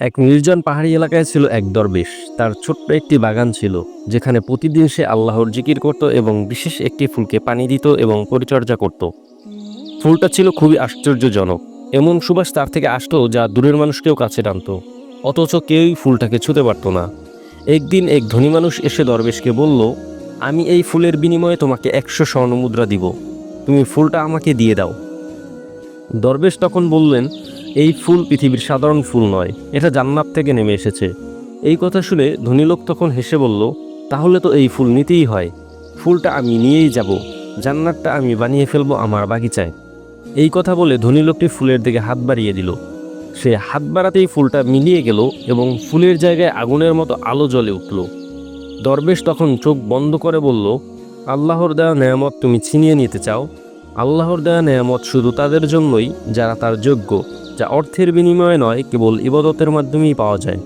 এক নির্জন পাহাড়ি এলাকায় ছিল এক দরবেশ। তার ছোট্ট একটি বাগান ছিল, যেখানে প্রতিদিন সে আল্লাহর জিকির করত এবং বিশেষ একটি ফুলকে পানি দিত এবং পরিচর্যা করত। ফুলটা ছিল খুবই আশ্চর্যজনক। এমন সুবাস তার থেকে আসতো যা দূরের মানুষকেও কাছে টানত। অথচ কেউই ফুলটাকে ছুতে পারত না। একদিন এক ধনী মানুষ এসে দরবেশকে বলল, আমি এই ফুলের বিনিময়ে তোমাকে একশো স্বর্ণমুদ্রা দিব। তুমি ফুলটা আমাকে দিয়ে দাও। দরবেশ তখন বললেন এই ফুল পৃথিবীর সাধারণ ফুল নয়, এটা জান্নাত থেকে নেমে এসেছে। এই কথা শুনে ধনী লোক তখন হেসে বলল, তাহলে তো এই ফুল নিতেই হয়। ফুলটা আমি নিয়েই যাব, জান্নাতটা আমি বানিয়ে ফেলব আমার বাগিচায়। এই কথা বলে ধনী লোকটি ফুলের দিকে হাত বাড়িয়ে দিল। সে হাত বাড়াতেই ফুলটা মিলিয়ে গেল এবং ফুলের জায়গায় আগুনের মতো আলো জ্বলে উঠল। দরবেশ তখন চোখ বন্ধ করে বলল, আল্লাহর দেয়া নেয়ামত তুমি ছিনিয়ে নিতে চাও। আল্লাহর দেয়া নেয়ামত শুধু তাদের জন্যই যারা তার যোগ্য। যা অর্থের বিনিময়ে নয় কেবল ইবাদতের মাধ্যমেই পাওয়া যায়।